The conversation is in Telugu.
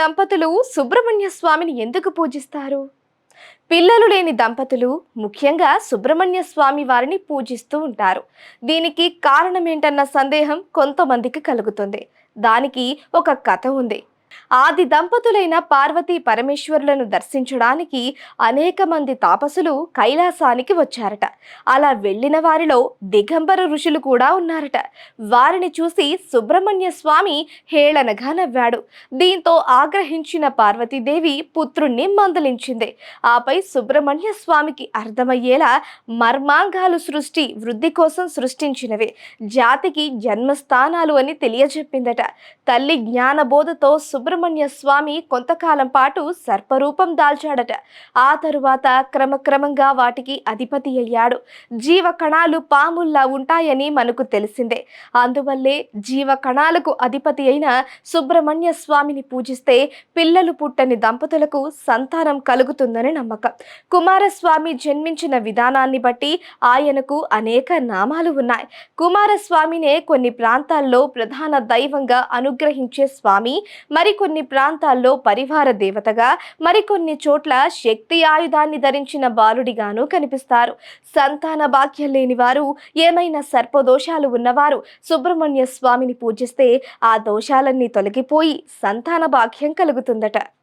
దంపతులు సుబ్రహ్మణ్య స్వామిని ఎందుకు పూజిస్తారు? పిల్లలు లేని దంపతులు ముఖ్యంగా సుబ్రహ్మణ్య స్వామి వారిని పూజిస్తూ ఉంటారు. దీనికి కారణమేంటన్న సందేహం కొంతమందికి కలుగుతుంది. దానికి ఒక కథ ఉంది. ఆది దంపతులైన పార్వతీ పరమేశ్వరులను దర్శించడానికి అనేక మంది తాపసులు కైలాసానికి వచ్చారట. అలా వెళ్ళిన వారిలో దిగంబర ఋషులు కూడా ఉన్నారట. వారిని చూసి సుబ్రహ్మణ్య స్వామి హేళనగా నవ్వాడు. దీంతో ఆగ్రహించిన పార్వతీదేవి పుత్రుణ్ణి మందలించింది. ఆపై సుబ్రహ్మణ్య స్వామికి అర్థమయ్యేలా మర్మాంగాలు సృష్టి వృద్ధి కోసం సృష్టించినవే. జాతికి జన్మస్థానాలు అని తెలియజెప్పిందట. తల్లి జ్ఞానబోధతో సుబ్రహ్మణ్య స్వామి కొంతకాలం పాటు సర్పరూపం దాల్చాడట. ఆ తరువాత క్రమక్రమంగా వాటికి అధిపతి అయ్యాడు. జీవ కణాలు పాముల్లా ఉంటాయని మనకు తెలిసిందే. అందువల్లే జీవ కణాలకు అధిపతి అయిన సుబ్రహ్మణ్య స్వామిని పూజిస్తే పిల్లలు పుట్టని దంపతులకు సంతానం కలుగుతుందని నమ్మకం. కుమారస్వామి జన్మించిన విధానాన్ని బట్టి ఆయనకు అనేక నామాలు ఉన్నాయి. కుమారస్వామినే కొన్ని ప్రాంతాల్లో ప్రధాన దైవంగా అనుగ్రహించే స్వామి మరి మరికొన్ని ప్రాంతాల్లో పరివార దేవతగా మరికొన్ని చోట్ల శక్తి ఆయుధాన్ని ధరించిన బాలుడిగాను కనిపిస్తారు. సంతాన భాగ్యం లేని వారు ఏమైనా సర్పదోషాలు ఉన్నవారు సుబ్రహ్మణ్య స్వామిని పూజిస్తే ఆ దోషాలన్నీ తొలగిపోయి సంతాన భాగ్యం కలుగుతుందట.